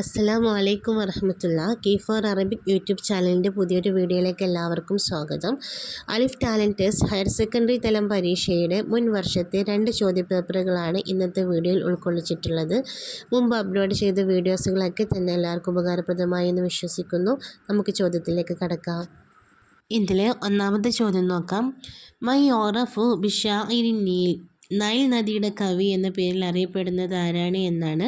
അസ്സലാമു അലൈക്കും വറഹമത്തുള്ള. കീ ഫോർ അറബിക് യൂട്യൂബ് ചാനലിന്റെ പുതിയൊരു വീഡിയോയിലേക്ക് എല്ലാവർക്കും സ്വാഗതം. അലിഫ് ടാലന്റ് ടെസ്റ്റ് ഹയർ സെക്കൻഡറി തലം പരീക്ഷയുടെ മുൻ വർഷത്തെ രണ്ട് ചോദ്യപേപ്പറുകളാണ് ഇന്നത്തെ വീഡിയോയിൽ ഉൾക്കൊള്ളിച്ചിട്ടുള്ളത്. മുമ്പ് അപ്ലോഡ് ചെയ്ത വീഡിയോസുകളൊക്കെ തന്നെ എല്ലാവർക്കും ഉപകാരപ്രദമായി എന്ന് വിശ്വസിക്കുന്നു. നമുക്ക് ചോദ്യത്തിലേക്ക് കടക്കാം. ഇതിലെ ഒന്നാമത്തെ ചോദ്യം നോക്കാം. മൈ ഓറഫു ബിഷാ നീൽ. നൈൽ നദിയുടെ കവി എന്ന പേരിൽ അറിയപ്പെടുന്നത് ആരാണ് എന്നാണ്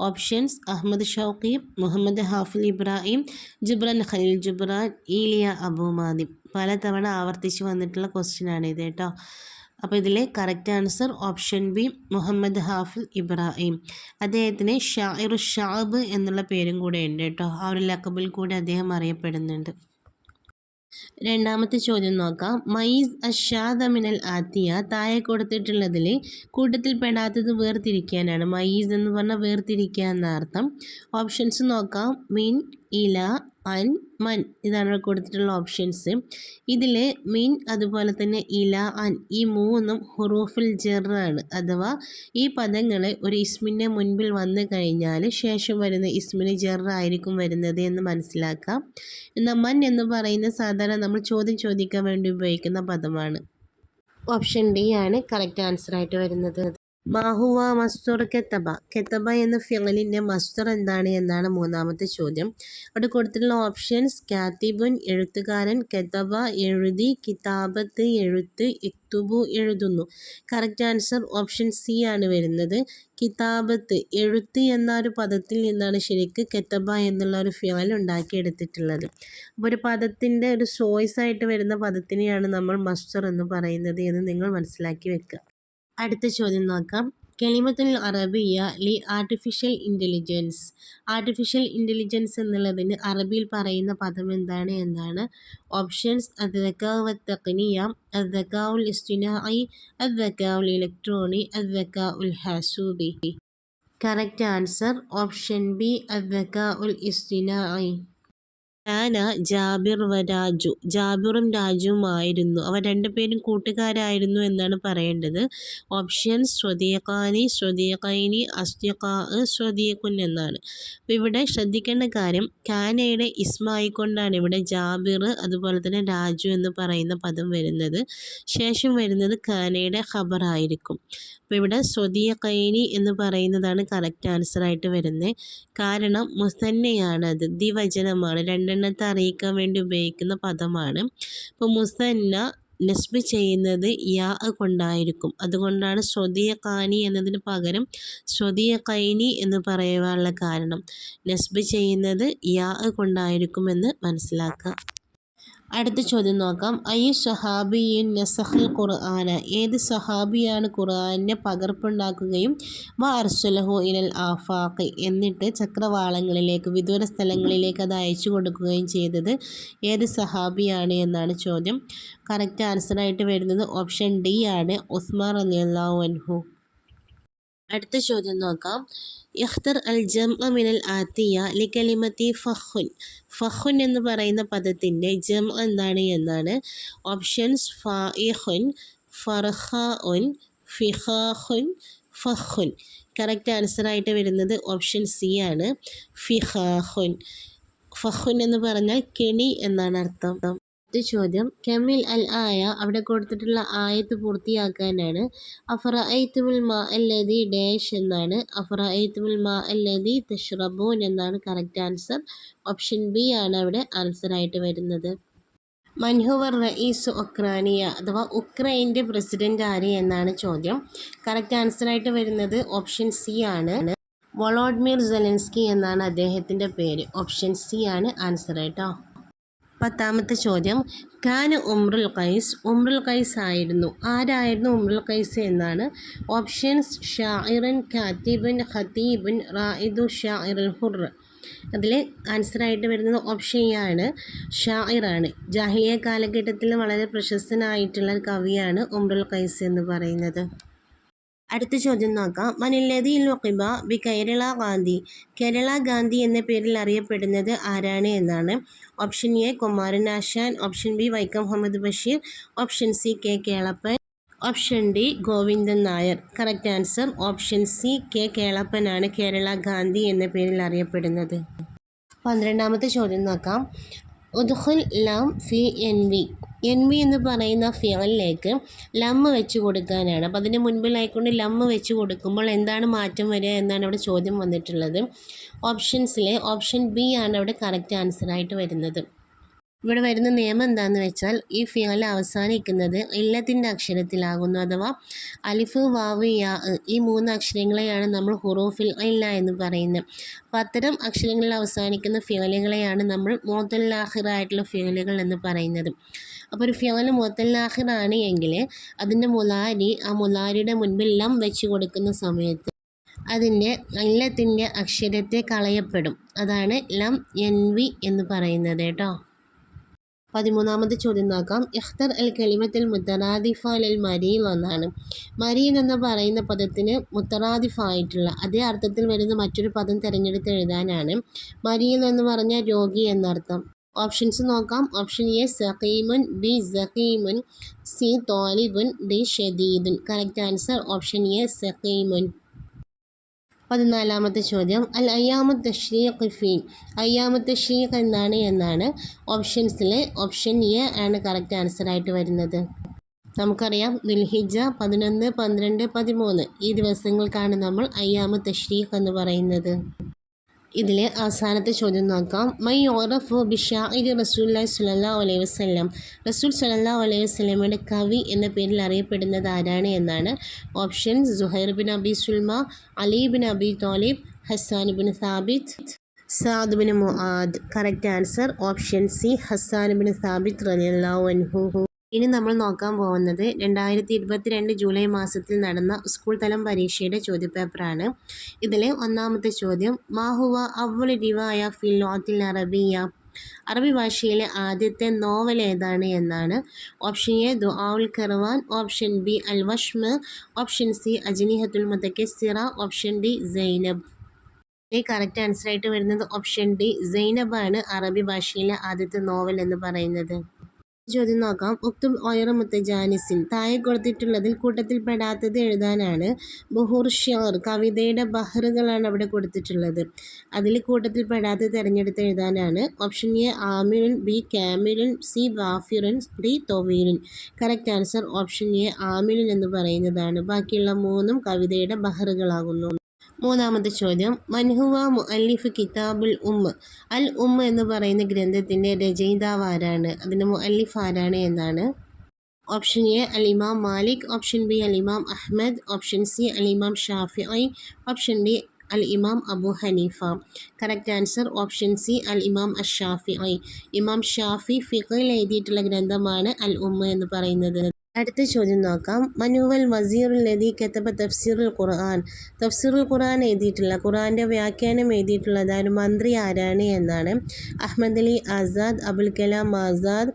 options Ahmad Shawqi Muhammad Hafez Ibrahim Gibran Khalil Gibran Elia Abu Madi പലതവണ ആവർത്തിച്ച് വന്നിട്ടുള്ള ക്വസ്റ്റ്യൻ ആണ് ഇത് കേട്ടോ. അപ്പോൾ ഇതിലെ correct answer option B Muhammad Hafiz Ibrahim. അദ്ദേഹത്തിന് ഷായിർ ഷാബ് എന്നുള്ള പേരും കൂടെ ഉണ്ട് കേട്ടോ. ആ ഒരു ലക്കബിൽ കൂടെ അദ്ദേഹം അറിയപ്പെടുന്നുണ്ട്. രണ്ടാമത്തെ ചോദ്യം നോക്കാം. മൈസ് അഷാദമിനൽ ആത്തിയ താഴെ കൊടുത്തിട്ടുള്ളതിൽ കൂട്ടത്തിൽ പെടാത്തത് വേർതിരിക്കാനാണ്. മൈസ് എന്ന് പറഞ്ഞാൽ വേർതിരിക്കുക എന്ന അർത്ഥം. ഓപ്ഷൻസ് നോക്കാം. മീൻ ഇല അൻ മൻ ഇതാണ് കൊടുത്തിട്ടുള്ള ഓപ്ഷൻസ് ഇതിൽ മിൻ അതുപോലെ തന്നെ ഇല അൻ ഈ മൂന്നും ഹുറൂഫുൽ ജെറാണ് അഥവാ ഈ പദങ്ങൾ ഒരു ഇസ്മിന്റെ മുൻപിൽ വന്നു കഴിഞ്ഞാൽ ശേഷം വരുന്ന ഇസ്മിന് ജെറായിരിക്കും വരുന്നത് എന്ന് മനസ്സിലാക്കാം. എന്നാൽ മൻ എന്ന് പറയുന്ന സാധാരണ നമ്മൾ ചോദ്യം ചോദിക്കാൻ വേണ്ടി ഉപയോഗിക്കുന്ന പദമാണ്. ഓപ്ഷൻ ഡി ആണ് കറക്റ്റ് ആൻസർ ആയിട്ട് വരുന്നത്. മാഹുവ മസ്തുർ കെത്തബ. കെത്തബ എന്ന ഫിലിന്റെ മസ്തുർ എന്താണ് എന്നാണ് മൂന്നാമത്തെ ചോദ്യം. അവിടെ കൊടുത്തിട്ടുള്ള ഓപ്ഷൻസ് കാത്തിബുൻ എഴുത്തുകാരൻ കെത്തബ എഴുതി കിതാബത്ത് എഴുത്ത് ഇക്തുബു എഴുതുന്നു. കറക്റ്റ് ആൻസർ ഓപ്ഷൻ സി ആണ് വരുന്നത്. കിതാബത്ത് എഴുത്ത് എന്ന ഒരു പദത്തിൽ നിന്നാണ് ശരിക്ക് കെത്തബ എന്നുള്ള ഒരു ഫിയൽ ഉണ്ടാക്കിയെടുത്തിട്ടുള്ളത്. അപ്പോൾ ഒരു പദത്തിന്റെ ഒരു സോയിസ് ആയിട്ട് വരുന്ന പദത്തിനെയാണ് നമ്മൾ മസ്റ്റർ എന്ന് പറയുന്നത് എന്ന് നിങ്ങൾ മനസ്സിലാക്കി വെക്കുക. അടുത്ത ചോദ്യം നോക്കാം. കെളിമത്തുൽ അറബിയ ലി ആർട്ടിഫിഷ്യൽ ഇന്റലിജൻസ് ആർട്ടിഫിഷ്യൽ ഇന്റലിജൻസ് എന്നുള്ളതിന് അറബിയിൽ പറയുന്ന പദം എന്താണ് എന്നാണ്. ഓപ്ഷൻസ് അദ്ദക്കാവ് തഖ്നിയ അദ്ദക്കാവുൽ ഇസ്തിനായി അദ്ദക്കാവുൽ ഇലക്ട്രോണി അദ്ദക്കാവുൽ ഹാസൂബി കറക്റ്റ് ആൻസർ ഓപ്ഷൻ ബി അദ്ദക്കാവുൽ ഇസ്തിനായി. കാന ജാബിർ വ രാജു. ജാബിറും രാജുവുമായിരുന്നു. അവർ രണ്ടുപേരും കൂട്ടുകാരായിരുന്നു എന്നാണ് പറയേണ്ടത്. ഓപ്ഷൻ സ്വദീഖാനി സ്വദീഖൈനി അസ്തിഖാ സ്വദീഖുൻ എന്നാണ്. അപ്പോൾ ഇവിടെ ശ്രദ്ധിക്കേണ്ട കാര്യം കാനയുടെ ഇസ്മായി കൊണ്ടാണ് ഇവിടെ ജാബിർ അതുപോലെ തന്നെ രാജു എന്ന് പറയുന്ന പദം വരുന്നത്. ശേഷം വരുന്നത് കാനയുടെ ഖബറായിരിക്കും. അപ്പോൾ ഇവിടെ സ്വദീഖൈനി എന്ന് പറയുന്നതാണ് കറക്റ്റ് ആൻസർ ആയിട്ട് വരുന്നത്. കാരണം മുസന്നയാണ് അത്. ദ്വിവചനമാണ്. രണ്ടെണ്ണത്തെ അറിയിക്കാൻ വേണ്ടി ഉപയോഗിക്കുന്ന പദമാണ്. ഇപ്പോൾ മുസന്ന നസ്ബ് ചെയ്യുന്നത് യാ കൊണ്ടായിരിക്കും. അതുകൊണ്ടാണ് ശ്രുതിയ കാനി എന്നതിന് പകരം ശ്രുതിയ കൈനി എന്ന് പറയുവാനുള്ള കാരണം. നസ്ബ് ചെയ്യുന്നത് യാ കൊണ്ടായിരിക്കുമെന്ന് മനസ്സിലാക്കുക. അടുത്ത ചോദ്യം നോക്കാം. അയ്യു സഹാബിയിൻ നസഹൽ ഖുർആന. ഏത് സഹാബിയാണ് ഖുർആനെ പകർപ്പുണ്ടാക്കുകയും വ അർസുലഹു ഇനൽ ആഫാഖ് എന്നിട്ട് ചക്രവാളങ്ങളിലേക്ക് വിദൂര സ്ഥലങ്ങളിലേക്ക് അത് അയച്ചു കൊടുക്കുകയും ചെയ്തത് ഏത് സഹാബിയാണ് എന്നാണ് ചോദ്യം. കറക്റ്റ് ആൻസറായിട്ട് വരുന്നത് ഓപ്ഷൻ ഡി ആണ്. ഉസ്മാൻ അലിയല്ലാഹു അൻഹു. അടുത്ത ചോദ്യം നോക്കാം. ഇഖ്തർ അൽ ജം മിനൽ ആത്തിയ ലിക്കലിമത്തി ഫഹുൻ ഫഹുൻ എന്ന് പറയുന്ന പദത്തിന്റെ ജം എന്താണ് എന്നാണ്. ഓപ്ഷൻസ് ഫാഇഹുൻ ഫർഹാഉൻ ഫിഹാഹുൻ ഫഹുൻ കറക്റ്റ് ആൻസറായിട്ട് വരുന്നത് ഓപ്ഷൻ സി ആണ്. ഫിഹാഹുൻ ഫഹുൻ എന്ന് പറഞ്ഞാൽ കെണി എന്നാണ് അർത്ഥം. അടുത്ത ചോദ്യം. കെമിൽ അൽ ആയ അവിടെ കൊടുത്തിട്ടുള്ള ആയത്ത് പൂർത്തിയാക്കാനാണ്. അഫറ ഐത്തുമുൽ മാ അല്ലതി ഡാഷ് എന്നാണ്. അഫറ ഐത്തുമുൽ മാ അല്ലതി തഷ്റബൂൻ എന്നാണ് കറക്റ്റ് ആൻസർ. ഓപ്ഷൻ ബി ആണ് അവിടെ ആൻസർ ആയിട്ട് വരുന്നത്. മൻഹുവർ റഈസ് ഉക്രാനിയ അഥവാ ഉക്രൈന്റെ പ്രസിഡന്റ് ആര് എന്നാണ് ചോദ്യം. കറക്റ്റ് ആൻസർ ആയിട്ട് വരുന്നത് ഓപ്ഷൻ സി ആണ്. വൊളോഡ്മിർ സെലൻസ്കി എന്നാണ് അദ്ദേഹത്തിന്റെ പേര്. ഓപ്ഷൻ സി ആണ് ആൻസർ കേട്ടോ. പത്താമത്തെ ചോദ്യം. ഖാൻ ഉമ്രുൽ ഖൈസ്. ഉമ്രുൽ ഖൈസ് ആയിരുന്നു. ആരായിരുന്നു ഉമ്രുൽ ഖൈസ് എന്നാണ്. ഓപ്ഷൻസ് ഷാഇറൻ ഖാത്തിബിൻ ഖത്തീബിൻ റായിദു ഷാഇറുൽ ഹുർ അതിൽ ആൻസറായിട്ട് വരുന്നത് ഓപ്ഷൻ എ ആണ്. ഷായിറാണ് ജാഹിലിയ കാലഘട്ടത്തിൽ വളരെ പ്രശസ്തനായിട്ടുള്ള കവിയാണ് ഉമ്രുൽ ഖൈസ് എന്ന് പറയുന്നത്. അടുത്ത ചോദ്യം നോക്കാം. മനില്ലതി വക്കിബ ബി കേരള ഗാന്ധി. കേരള ഗാന്ധി എന്ന പേരിൽ അറിയപ്പെടുന്നത് ആരാണ് എന്നാണ്. Option A Kumaran Asan option B Vaikom Muhammad Basheer option C K Kelappan option D Govindan Nair. Correct answer option C K കേളപ്പനാണ് Kerala Gandhi എന്ന പേരിൽ അറിയപ്പെടുന്നത്. പന്ത്രണ്ടാമത്തെ ചോദ്യം നോക്കാം. ഉദ്ഹുൽ ലം ഫി എൻ വി. എൻ വി എന്ന് പറയുന്ന ഫിയലിലേക്ക് ലമ്മ് വെച്ച് കൊടുക്കാനാണ്. അപ്പോൾ അതിന് മുൻപിലായിക്കൊണ്ട് ലമ്മ് വെച്ച് കൊടുക്കുമ്പോൾ എന്താണ് മാറ്റം വരിക എന്നാണ് അവിടെ ചോദ്യം വന്നിട്ടുള്ളത്. ഓപ്ഷൻസിലെ ഓപ്ഷൻ ബി ആണ് അവിടെ കറക്റ്റ് ആൻസറായിട്ട് വരുന്നത്. ഇവിടെ വരുന്ന നിയമം എന്താണെന്ന് വെച്ചാൽ ഈ ഫിയാൽ അവസാനിക്കുന്നത് ഇല്ലത്തിന്റെ അക്ഷരത്തിലാകുന്നു അഥവാ അലിഫ് വാവ് യാ ഈ മൂന്ന് അക്ഷരങ്ങളെയാണ് നമ്മൾ ഹുറൂഫിൽ ഇല്ല എന്ന് പറയുന്നത്. അപ്പോൾ അത്തരം അക്ഷരങ്ങളിൽ അവസാനിക്കുന്ന ഫിയലുകളെയാണ് നമ്മൾ മോത്തല്ലാഹിറായിട്ടുള്ള ഫിയലുകൾ എന്ന് പറയുന്നത്. അപ്പോൾ ഒരു ഫിയൽ മോത്തല്ലാഹിറാണ് എങ്കിൽ അതിന്റെ മുലാരി ആ മുലാരിയുടെ മുൻപിൽ ലം വെച്ച് കൊടുക്കുന്ന സമയത്ത് അതിന്റെ ഇല്ലത്തിന്റെ അക്ഷരത്തെ കളയപ്പെടും. അതാണ് ലം എൻ വി എന്ന് പറയുന്നത് കേട്ടോ. പതിമൂന്നാമത്തെ ചോദ്യം നോക്കാം. ഇഖ്തർ അൽ കലിമത്തിൽ മുത്തറാദിഫ അൽ മരീൽ എന്നാണ്. മരീൻ എന്ന് പറയുന്ന പദത്തിന് മുത്തറാദിഫായിട്ടുള്ള അതേ അർത്ഥത്തിൽ വരുന്ന മറ്റൊരു പദം തിരഞ്ഞെടുത്ത് എഴുതാനാണ്. മരീൽ എന്ന് പറഞ്ഞാൽ രോഗി എന്നർത്ഥം. ഓപ്ഷൻസ് നോക്കാം. ഓപ്ഷൻ എ സഖീമുൻ ബി സഖീമുൻ സി തോലിബുൻ ഡി ഷദീദുൻ. കറക്റ്റ് ആൻസർ ഓപ്ഷൻ എ സഖീമുൻ. പതിനാലാമത്തെ ചോദ്യം. അൽ അയ്യാമത്ത് തഷ്രീഖ് ഫി അയ്യാമത്ത് തഷ്രീഖ് എന്താണ് എന്നാണ് ഓപ്ഷൻസിലെ ഓപ്ഷൻ എ ആണ് കറക്റ്റ് ആൻസർ ആയിട്ട് വരുന്നത്. നമുക്കറിയാം ദുൽഹിജ പതിനൊന്ന് പന്ത്രണ്ട് പതിമൂന്ന്. ഈ ദിവസങ്ങൾക്കാണ് നമ്മൾ അയ്യാമത്ത് തഷ്രീഖ് എന്ന് പറയുന്നത്. ഇതിലെ അവസാനത്തെ ചോദ്യം നോക്കാം. മൈ ഓറഫ് ബിഷാഇർ റസൂല്ലായ് സുലല്ലാ അലൈഹി വസ്ലം റസൂൽ സുലല്ലാ അലൈഹി വസ്ലമയുടെ കവി എന്ന പേരിൽ അറിയപ്പെടുന്നത് ആരാണ് എന്നാണ്. Option Zuhair bin Abi Sulma Ali bin Abi Talib Hassan bin Thabit Saad bin Muadh. Correct answer option C Hassan bin Thabit റലിയല്ലാഹു അൻഹു. ഇനി നമ്മൾ നോക്കാൻ പോകുന്നത് രണ്ടായിരത്തി ഇരുപത്തിരണ്ട് ജൂലൈ മാസത്തിൽ നടന്ന സ്കൂൾ തലം പരീക്ഷയുടെ ചോദ്യപേപ്പറാണ്. ഇതിലെ ഒന്നാമത്തെ ചോദ്യം മാഹുവ അവൾ റിവായ ഫിലോത്തിൽ അറബിയ? അറബി ഭാഷയിലെ ആദ്യത്തെ നോവൽ ഏതാണ് എന്നാണ് ഓപ്ഷൻ എ ദുആഉൽ കർവാൻ ഓപ്ഷൻ ബി അൽ വഷ്മ ഓപ്ഷൻ സി അജ്നിഹത്തുൽ മുതക്കസിറ ഓപ്ഷൻ ഡി സൈനബ്. ഈ കറക്റ്റ് ആൻസർ ആയിട്ട് വരുന്നത് ഓപ്ഷൻ ഡി സൈനബാണ് അറബി ഭാഷയിലെ ആദ്യത്തെ നോവൽ എന്ന് പറയുന്നത്. ചോദ്യം നോക്കാം ഉക്തും ഒയറ മുത്തജാനിസിൻ തായെ കൊടുത്തിട്ടുള്ളതിൽ കൂട്ടത്തിൽ പെടാത്തത് എഴുതാനാണ് ബഹൂർ കവിതയുടെ ബഹറുകളാണ് അവിടെ കൊടുത്തിട്ടുള്ളത്. അതിൽ കൂട്ടത്തിൽ പെടാത്തത് തിരഞ്ഞെടുത്ത് എഴുതാനാണ് ഓപ്ഷൻ എ ആമിറുൻ ബി കാമിറുൻ സി വാഫിറുൻ ഡി തൊവീലുൻ കറക്റ്റ് ആൻസർ ഓപ്ഷൻ എ ആമിറുൻ എന്ന് പറയുന്നതാണ്. ബാക്കിയുള്ള മൂന്നും കവിതയുടെ ബഹറുകളാകുന്നു. മൂന്നാമത്തെ ചോദ്യം. മൻഹുവ മുഅല്ലിഫ് കിതാബുൽ ഉമ്മ. അൽ ഉമ്മ എന്ന് പറയുന്ന ഗ്രന്ഥത്തിന്റെ രചയിതാവ് ആരാണ്? അതിന്റെ മുഅല്ലിഫ് ആരാണ് എന്നാണ് ഓപ്ഷൻ എ അൽ ഇമാം മാലിക്. ഓപ്ഷൻ ബി അൽ ഇമാം അഹ്മദ്. ഓപ്ഷൻ സി അൽ ഇമാം ഷാഫി ഓപ്ഷൻ ഡി അൽ ഇമാം Abu Hanifa. Correct answer option C അൽ ഇമാം അഷാഫി ഇമാം ഷാഫി ഫിഖയിൽ എഴുതിയിട്ടുള്ള ഗ്രന്ഥമാണ് അൽ ഉമ്മ എന്ന് പറയുന്നത്. അടുത്ത ചോദ്യം നോക്കാം. മനുവൽ വസീറുൽ ലദി കെത്തപ്പ തഫ്സീറുൽ ഖുർആൻ. തഫ്സീറുൽ ഖുർആൻ എഴുതിയിട്ടുള്ള ഖുർആന്റെ വ്യാഖ്യാനം എഴുതിയിട്ടുള്ളത് ഒരു മന്ത്രി ആരാണ് എന്നാണ്. Ahmad Ali Azad Abul Kalam Azad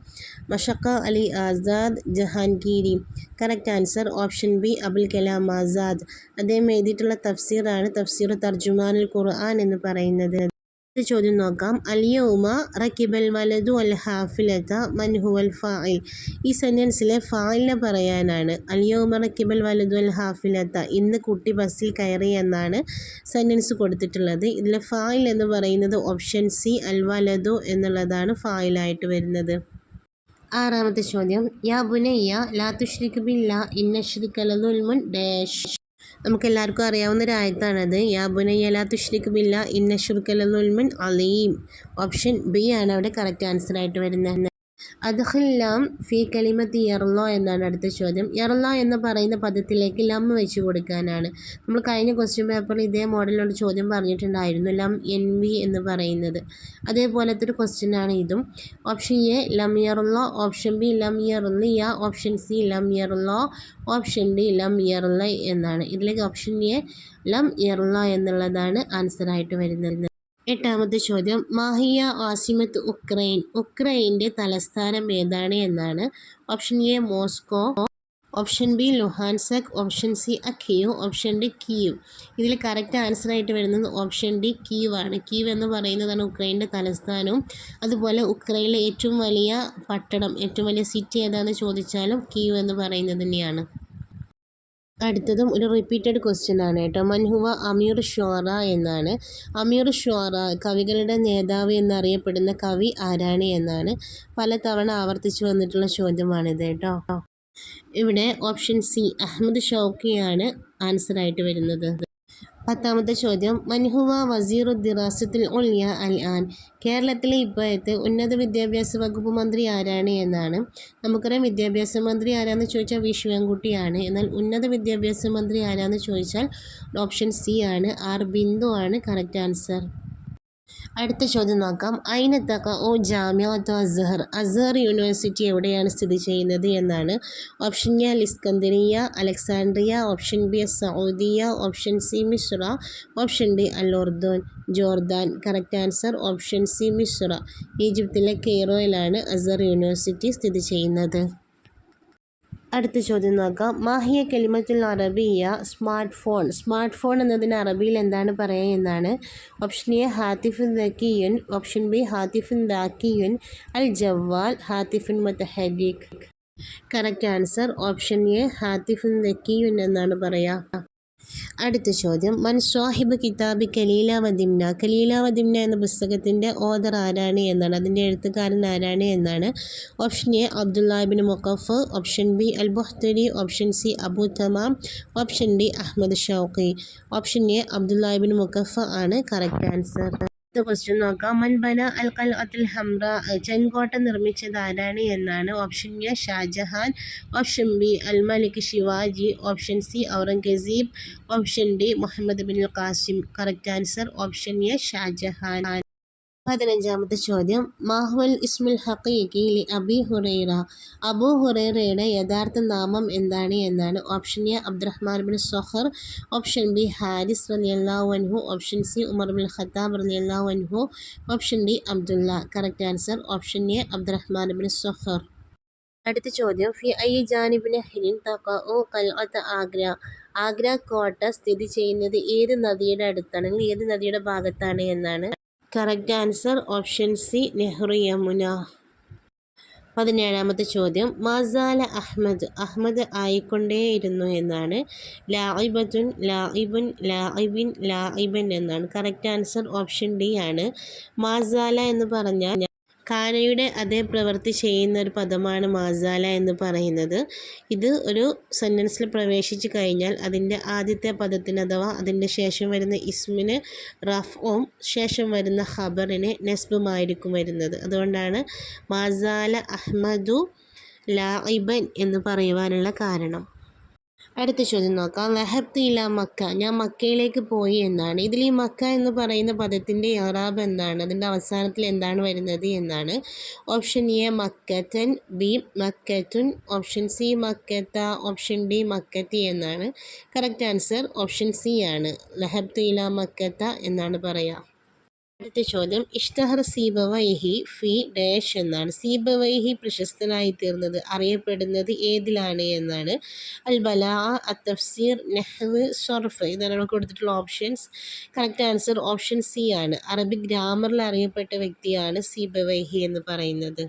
മഷക്ക Ali Azad Jahangiri. Correct answer option B Abul Kalam Azad. അദ്ദേഹം എഴുതിയിട്ടുള്ള തഫ്സീറാണ് തഫ്സീർ തർജുമാനുൽ ഖുർആൻ എന്ന് പറയുന്നത്. അടുത്ത ചോദ്യം നോക്കാം. അലിയൗമ റക്കിബൽ വലതു അൽ ഹാഫിലത്ത മൻഹുവൽ ഫായിൽ. ഈ സെന്റൻസിലെ ഫായിലിനെ പറയാനാണ്. അലിയൗമ റക്കിബൽ വലതു അൽ ഹാഫിലത്ത ഇന്ന് കുട്ടി ബസ്സിൽ കയറി എന്നാണ് സെന്റൻസ് കൊടുത്തിട്ടുള്ളത്. ഇതിലെ ഫായിൽ എന്ന് പറയുന്നത് ഓപ്ഷൻ സി അൽ വലതു എന്നുള്ളതാണ് ഫായിലായിട്ട് വരുന്നത്. ആറാമത്തെ ചോദ്യം. യാ ബുനയ്യ ലാ തുഷ്രിക് ബില്ല ഇന്ന ശ്രിക്കലുൽമുൻ ഡാഷ് നമുക്ക് എല്ലാവർക്കും അറിയാവുന്ന ഒരു ആയത്താണത്. യാ ബുനയ്യ തുഷ്രിക്ക് ബില്ല ഇന്ന ഷുർക്കലുൽമുൻ അലീം. ഓപ്ഷൻ ബി ആണ് അവിടെ കറക്റ്റ് ആൻസർ ആയിട്ട് വരുന്നത്. അദ്ഹുല്ലാം ഫി കലിമത്തി യർലോ എന്നാണ് അടുത്ത ചോദ്യം. യർലോ എന്ന് പറയുന്ന പദത്തിലേക്ക് ലം വെച്ച് കൊടുക്കാനാണ്. നമ്മൾ കഴിഞ്ഞ ക്വസ്റ്റ്യൻ പേപ്പറിൽ ഇതേ മോഡലിലുള്ള ചോദ്യം പറഞ്ഞിട്ടുണ്ടായിരുന്നു ലം എൻ വി എന്ന് പറയുന്നത്. അതേപോലത്തെ ഒരു ക്വസ്റ്റ്യൻ ആണ് ഇതും. ഓപ്ഷൻ എ ലം യർലോ ഓപ്ഷൻ ബി ലം യർലിയ ഓപ്ഷൻ സി ലം യർലോ ഓപ്ഷൻ ഡി ലം യർല എന്നാണ്. ഇതിലേക്ക് ഓപ്ഷൻ എ ലം യർലോ എന്നുള്ളതാണ് ആൻസറായിട്ട് വരുന്നത്. എട്ടാമത്തെ ചോദ്യം. മാഹിയ ആസിമത്ത് ഉക്രൈൻ. ഉക്രൈന്റെ തലസ്ഥാനം ഏതാണ് എന്നാണ് option A Moscow option B Luhansk option C അഖിയു option D Kyiv. ഇതിൽ കറക്റ്റ് ആൻസർ ആയിട്ട് വരുന്നത് ഓപ്ഷൻ ഡി കീവ് ആണ്. കീവ് എന്ന് പറയുന്നതാണ് ഉക്രൈന്റെ തലസ്ഥാനവും അതുപോലെ ഉക്രൈനിലെ ഏറ്റവും വലിയ പട്ടണം ഏറ്റവും വലിയ സിറ്റി ഏതാണെന്ന് ചോദിച്ചാലും കീവ് എന്ന് പറയുന്നത് തന്നെയാണ്. അടുത്തതും ഒരു റിപ്പീറ്റഡ് ക്വസ്റ്റ്യൻ ആണ് കേട്ടോ. മൻഹുവ അമീർ ഷോറ എന്നാണ്. അമീർ ഷോറ കവികളുടെ നേതാവ് എന്നറിയപ്പെടുന്ന കവി ആരാണ് എന്നാണ് പലതവണ ആവർത്തിച്ചു വന്നിട്ടുള്ള ചോദ്യമാണിത് കേട്ടോ. ഇവിടെ ഓപ്ഷൻ സി അഹമ്മദ് ഷൗക്കിയാണ് ആൻസറായിട്ട് വരുന്നത്. പത്താമത്തെ ചോദ്യം. മൻഹുവ വസീറു ദിറാസത്തിൽ ഉള്ളിയ അൽ ആൻ. കേരളത്തിലെ ഇപ്പോഴത്തെ ഉന്നത വിദ്യാഭ്യാസ വകുപ്പ് മന്ത്രി ആരാണ് എന്നാണ് നമുക്കറിയാം. വിദ്യാഭ്യാസ മന്ത്രി ആരാന്ന് ചോദിച്ചാൽ വി. ശിവൻകുട്ടിയാണ്. എന്നാൽ ഉന്നത വിദ്യാഭ്യാസ മന്ത്രി ആരാന്ന് ചോദിച്ചാൽ ഓപ്ഷൻ സി ആണ്. ആർ. ബിന്ദു ആണ്. Correct answer. അടുത്ത ചോദ്യം നോക്കാം. അയിനത്തക്ക ഓ ജാമ്യാത്ത് അസഹർ? അസഹർ യൂണിവേഴ്സിറ്റി എവിടെയാണ് സ്ഥിതി ചെയ്യുന്നത് എന്നാണ് ഓപ്ഷൻ എ ലിസ്കന്ദരിയ അലക്സാണ്ട്രിയ ഓപ്ഷൻ ബി സൗദിയ ഓപ്ഷൻ സി മിശ്ര ഓപ്ഷൻ ഡി അൽ ഉർദോൻ Jordan. Correct answer option C Mishra ഈജിപ്തിലെ കെയ്റോയിലാണ് അസഹർ യൂണിവേഴ്സിറ്റി സ്ഥിതി ചെയ്യുന്നത്. അടുത്ത ചോദ്യം നോക്കാം. മാഹിയ കെലിമത്തുൽ അറബിയ സ്മാർട്ട് ഫോൺ. സ്മാർട്ട് ഫോൺ എന്നതിന് അറബിയിൽ എന്താണ് പറയുക എന്നാണ് ഓപ്ഷൻ എ ഹാത്തിഫുൻ ദക്കിയുൻ. ഓപ്ഷൻ ബി ഹാത്തിഫുൻ ദാക്കിയുൻ. അൽ ജവാൽ ഹാത്തിഫുൻ മുത്തഹരിക് കറക്റ്റ് ആൻസർ ഓപ്ഷൻ എ ഹാത്തിഫുൻ ദക്കിയുൻ എന്നാണ് പറയുക അടുത്ത ചോദ്യം. മൻ സ്വാഹിബ് കിതാബി കലീല വദിംന. കലീല വദിംന എന്ന പുസ്തകത്തിന്റെ ഓദർ ആരാണ് എന്നാണ്. അതിന്റെ എഴുത്തുകാരൻ ആരാണ് എന്നാണ്. Option A Abdullah bin Muqaffa. Option B Al Buhturi option C Abu Tammam. Option D Ahmad Shawqi. Option A Abdullah bin Muqaffa ആണ്. Correct answer. അടുത്ത ക്വസ്റ്റ്യൻ നോക്കാം. മൻബന അൽ കൽഅത്തുൽ ഹംറ ചെങ്കോട്ട നിർമ്മിച്ചത് ആരാണ് എന്നാണ് option A Shahjahan option B Al Malik Shivaji option C Aurangzeb option D Muhammad bin Qasim correct answer option A Shahjahan. പതിനഞ്ചാമത്തെ ചോദ്യം. മാഹുൽ ഇസ്മുൽ ഹഖീഖി ലി അബി ഹുറൈറ. അബു ഹുറൈറയുടെ യഥാർത്ഥ നാമം എന്താണ് എന്നാണ് option A Abdurrahman bin Sakhr option B Haris റലിയല്ലാഹു അൻഹു option C Umar bin Khattab റലിയല്ലാഹു അൻഹു option D Abdullah. Correct answer option A Abdurrahman bin Sakhr. അടുത്ത ചോദ്യം. ഫി ഐ ജാനിബിന് ഹിനിൻ തക്ക ഓ കൽഅത്ത് ആഗ്ര. ആഗ്ര കോട്ട സ്ഥിതി ചെയ്യുന്നത് ഏത് നദിയുടെ അടുത്താണ്? ഏത് നദിയുടെ ഭാഗത്താണ് എന്നാണ് കറക്റ്റ് ആൻസർ ഓപ്ഷൻ സി നെഹ്റു യമുന. പതിനേഴാമത്തെ ചോദ്യം. മസാല അഹമ്മദ് അഹമ്മദ് ആയിക്കൊണ്ടേയിരുന്നു എന്നാണ്. ലായിബത്തുൻ ലാഇബുൻ ലാഇബിൻ ലാഇബൻ എന്നാണ്. കറക്റ്റ് ആൻസർ ഓപ്ഷൻ ഡി ആണ്. മസാല എന്ന് പറഞ്ഞാൽ കാനയുടെ അതേ പ്രവൃത്തി ചെയ്യുന്ന ഒരു പദമാണ് മാസാല എന്ന് പറയുന്നത്. ഇത് ഒരു സെന്റൻസിൽ പ്രവേശിച്ചു കഴിഞ്ഞാൽ അതിന്റെ ആദ്യത്തെ പദത്തിന് അഥവാ അതിന്റെ ശേഷം വരുന്ന ഇസ്മിന് റഫും ശേഷം വരുന്ന ഖബറിന് നെസ്ബുമായിരിക്കും വരുന്നത്. അതുകൊണ്ടാണ് മാസാല അഹ്മദു ലാഇബൻ എന്ന് പറയുവാനുള്ള കാരണം. അടുത്ത ചോദ്യം നോക്കാം. ലഹബ്ത് ഇല മക്ക. ഞാൻ മക്കയിലേക്ക് പോയി എന്നാണ്. ഇതിൽ ഈ മക്ക എന്ന് പറയുന്ന പദത്തിന്റെ ഇറാബ് എന്താണ്? അതിന്റെ അവസാനത്തിൽ എന്താണ് വരുന്നത് എന്നാണ്. ഓപ്ഷൻ എ മക്കത്തൻ. ബി മക്കത്തുൻ. ഓപ്ഷൻ സി മക്കത്ത. ഓപ്ഷൻ ഡി മക്കത്തി എന്നാണ്. കറക്റ്റ് ആൻസർ ഓപ്ഷൻ സി ആണ്. ലഹബ്ത് ഇല മക്കത്ത എന്നാണ് പറയുക അടുത്ത ചോദ്യം ഇഷ്തഹർ സീബവൈഹി ഫി ഡാഷ് എന്നാണ്. സീബവൈഹി പ്രശസ്തനായി തീർന്നത് അറിയപ്പെടുന്നത് ഏതിലാണ് എന്നാണ്. അൽ ബലാ അത്തഫ്സീർ നെഹ്വ് ഷൊർഫ് ഇതാണ് കൊടുത്തിട്ടുള്ള options. Correct answer option C ആണ്. അറബിക് ഗ്രാമറിൽ അറിയപ്പെട്ട വ്യക്തിയാണ് സീബവൈഹി എന്ന് പറയുന്നത്.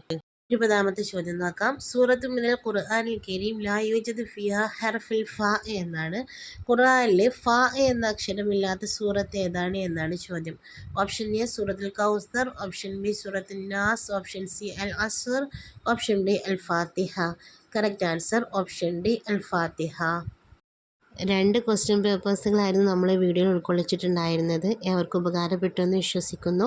ഇരുപതാമത്തെ ചോദ്യം നോക്കാം. സൂറത്ത് മിനൽ ഖുർആാനിൽ കരീം ലാ ഫിയ ഹർഫിൽ ഫ എന്നാണ്. ഖുർആാനിലെ ഫ എന്ന അക്ഷരമില്ലാത്ത സൂറത്ത് ഏതാണ് എന്നാണ് ചോദ്യം. ഓപ്ഷൻ എ സൂറത്തുൽ കൗസർ ഓപ്ഷൻ ബി സൂറത്തുൽ നാസ് ഓപ്ഷൻ സി അൽ അസർ ഓപ്ഷൻ ഡി അൽ ഫാത്തിഹ. കറക്റ്റ് ആൻസർ ഓപ്ഷൻ ഡി അൽ ഫാത്തിഹ. രണ്ട് ക്വസ്റ്റ്യൻ പേപ്പേഴ്സുകളായിരുന്നു നമ്മൾ ഈ വീഡിയോയിൽ ഉൾക്കൊള്ളിച്ചിട്ടുണ്ടായിരുന്നത്. ഏവർക്കും ഉപകാരപ്പെട്ടു എന്ന് വിശ്വസിക്കുന്നു.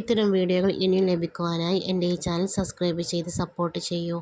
ഇത്തരം വീഡിയോകൾ ഇനിയും ലഭിക്കുവാനായി എന്റെ ഈ ചാനൽ സബ്സ്ക്രൈബ് ചെയ്ത് സപ്പോർട്ട് ചെയ്യൂ.